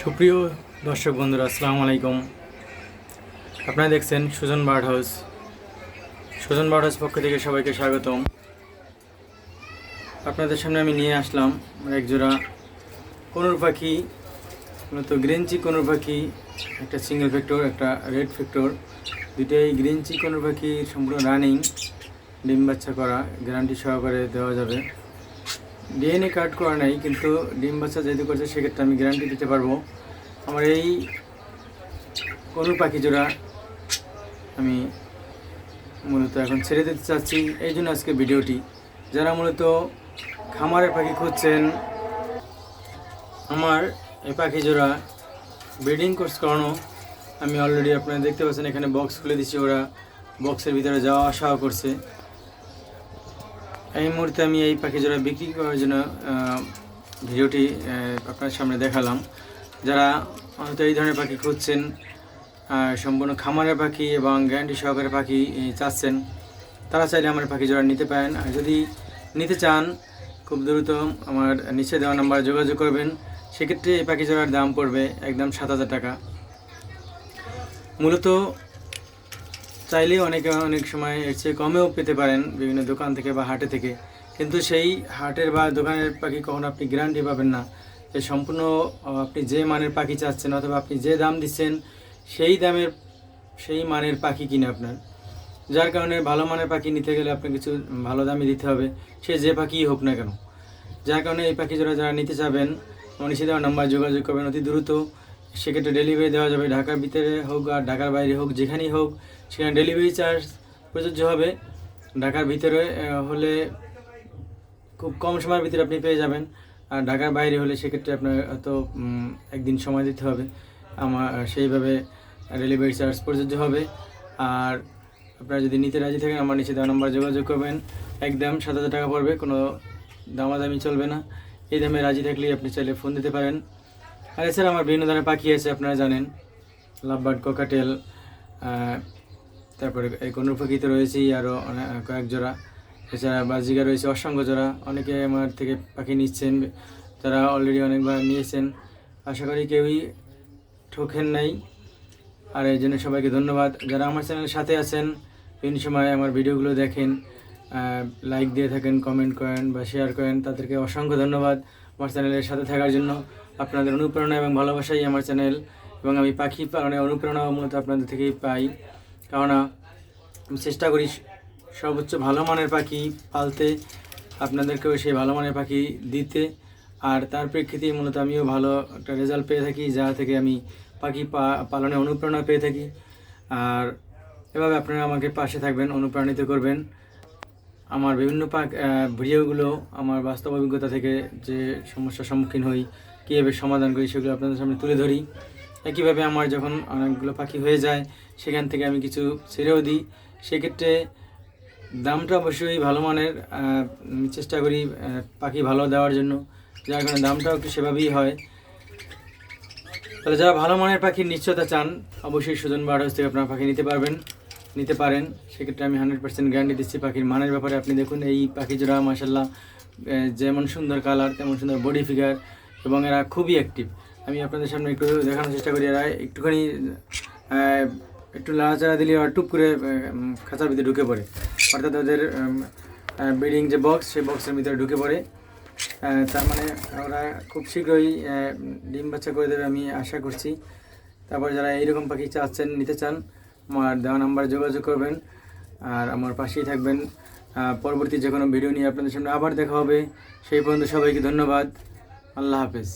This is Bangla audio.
সুপ্রিয় দর্শক বন্ধুরা, আসসালামু আলাইকুম। আপনারা দেখছেন Sujan bird house Sujan bird house পক্ষ থেকে সবাইকে স্বাগতম। আপনাদের সামনে আমি নিয়ে আসলাম এক জোড়া কনুর পাখি, মূলত গ্রিনচি কনুর পাখি, একটা সিঙ্গেল ফ্যাক্টর একটা রেড ফ্যাক্টর দুইটাই গ্রিনচি কনুর পাখি, সম্পূর্ণ রানিং ডিম বাচ্চা করা গ্যারান্টি সহকারে দেওয়া যাবে। ডিএনএ কার্ড করা নাই, কিন্তু ডিম বাচ্চা যেহেতু করছে, সেক্ষেত্রে আমি গ্যারান্টি দিতে পারব। আমার এই কোনো পাখি জোড়া আমি মূলত এখন ছেড়ে দিতে চাচ্ছি। এই জন্য আজকে ভিডিওটি। যারা মূলত খামারের পাখি খুঁজছেন, আমার এই পাখি জোড়া ব্রিডিং কোর্স করানো, আমি অলরেডি আপনারা দেখতে পাচ্ছেন, এখানে বক্স খুলে দিচ্ছি ওরা। বক্সের ভিতরে যাওয়া আসাও করছে। এই মুহূর্তে আমি এই পাখি জোড়া বিক্রি করার জন্য ভিডিওটি আপনার সামনে দেখালাম। যারা হয়তো এই ধরনের পাখি খুঁজছেন সম্পূর্ণ খামারের পাখি এবং গ্যারান্টি সহকারে পাখি চাচ্ছেন, তারা চাইলে আমার পাখি জোড়া নিতে পারেন। আর যদি নিতে চান, খুব দ্রুত আমার নিচে দেওয়া নাম্বার যোগাযোগ করবেন। সেক্ষেত্রে এই পাখি জোড়ার দাম পড়বে একদম সাত হাজার টাকা। মূলত চাইলে অনেকে অনেক সময় এর চেয়ে কমেও পেতে পারেন বিভিন্ন দোকান থেকে বা হাটে থেকে। কিন্তু সেই হাটের বা দোকানের পাখি কখনো আপনি গ্যারান্টি পাবেন না। যে সম্পূর্ণ আপনি যে মানের পাখি চাচ্ছেন অথবা আপনি যে দাম দিচ্ছেন, সেই দামের, সেই মানের পাখি কিনে আপনার। যার কারণে ভালো মানের পাখি নিতে গেলে আপনার কিছু ভালো দামে দিতে হবে। সে যে পাখিই হোক না কেন। যার কারণে এই পাখি যারা যারা নিতে চাবেন আমার নিচে দেওয়া নাম্বার যোগাযোগ করবেন অতি দ্রুত। সেক্ষেত্রে ডেলিভারি দেওয়া যাবে ঢাকার ভিতরে হোক আর ঢাকার বাইরে হোক, যেখানেই হোক। সেখানে ডেলিভারি চার্জ প্রযোজ্য হবে। ঢাকার ভিতরে হলে খুব কম সময়ের ভিতরে আপনি পেয়ে যাবেন। আর ঢাকার বাইরে হলে সেক্ষেত্রে আপনার হয়তো একদিন সময় দিতে হবে। আমার সেইভাবে ডেলিভারি চার্জ প্রযোজ্য হবে। আর আপনারা যদি নিতে রাজি থাকেন, আমার নিচে দেওয়া নাম্বার যোগাযোগ করবেন। একদম সাত হাজার টাকা পড়বে, কোনো দামাদামি চলবে না। এই দামে রাজি থাকলেই আপনি চাইলে ফোন দিতে পারেন। আর এছাড়া আমার বিভিন্ন ধরনের পাখি আছে, আপনারা জানেন। লাভবার্ড, কোকাটেল তারপরে এই কনুর পাখিতে রয়েছেই আরও অনেক কয়েক জোড়া। এছাড়া বাজিগা রয়েছে অসংখ্য জোড়া। অনেকে আমার থেকে পাখি নিচ্ছেন, তারা অলরেডি অনেকবার নিয়েছেন। আশা করি কেউই ঠোকেন নাই। আর এই জন্য সবাইকে ধন্যবাদ। যারা আমার চ্যানেলের সাথে আছেন বিভিন্ন সময় আমার ভিডিওগুলো দেখেন লাইক দিয়ে থাকেন কমেন্ট করেন বা শেয়ার করেন, তাদেরকে অসংখ্য ধন্যবাদ আমার চ্যানেলের সাথে থাকার জন্য। আপনাদের অনুপ্রেরণা এবং ভালোবাসাই আমার চ্যানেল এবং আমি পাখি পালনের অনুপ্রেরণা মূলত আপনাদের থেকেই পাই। কেননা আমি চেষ্টা করি সর্বোচ্চ ভালো মানের পাখি পালতে, আপনাদেরকেও সেই ভালো মানের পাখি দিতে। আর তার প্রেক্ষিতেই মূলত আমিও ভালো একটা রেজাল্ট পেয়ে থাকি, যা থেকে আমি পাখি পালনে অনুপ্রেরণা পেয়ে থাকি। আর এভাবে আপনারা আমাকে পাশে থাকবেন, অনুপ্রাণিত করবেন। আমার বিভিন্ন পাক ভিডিওগুলো আমার বাস্তব অভিজ্ঞতা থেকে যে সমস্যার সম্মুখীন হই, কীভাবে সমাধান করি সেগুলো আপনাদের সামনে তুলে ধরি। একইভাবে আমার যখন অনেকগুলো পাখি হয়ে যায়, সেখান থেকে আমি কিছু ছেড়েও দিই। সেক্ষেত্রে দামটা অবশ্যই ভালো মানের চেষ্টা করি পাখি ভালো দেওয়ার জন্য। যার কারণে দামটাও একটু সেভাবেই হয়। তাহলে যারা ভালো মানের পাখির নিশ্চয়তা চান, অবশ্যই সুজন বার্ড থেকে আপনারা পাখি নিতে পারবেন, নিতে পারেন। সেক্ষেত্রে আমি হান্ড্রেড পার্সেন্ট গ্যারান্টি দিচ্ছি পাখির মানের ব্যাপারে। আপনি দেখুন, এই পাখি জোড়া মাসাল্লাহ যেমন সুন্দর কালার, তেমন সুন্দর বডি ফিগার, এবং এরা খুবই অ্যাক্টিভ আমি আপনাদের সামনে একটু দেখানোর চেষ্টা করি এরা একটুখানি একটু লাড়াচাড়া দিলে টুপ করে খাঁচার ভিতরে ঢুকে পড়ে। অর্থাৎ ওদের ব্রিডিং যে বক্স, সেই বক্সের ভিতরে ঢুকে পড়ে। তার মানে ওরা খুব শীঘ্রই ডিম বাচ্চা করে দেবে আমি আশা করছি। তারপর যারা এইরকম পাখি চাচ্ছেন, নিতে চান, আমার দেওয়া নাম্বারে যোগাযোগ করবেন। আর আমার পাশেই থাকবেন। পরবর্তী যে কোনো ভিডিও নিয়ে আপনাদের সামনে আবার দেখা হবে। সেই পর্যন্ত সবাইকে ধন্যবাদ। আল্লাহ হাফেজ।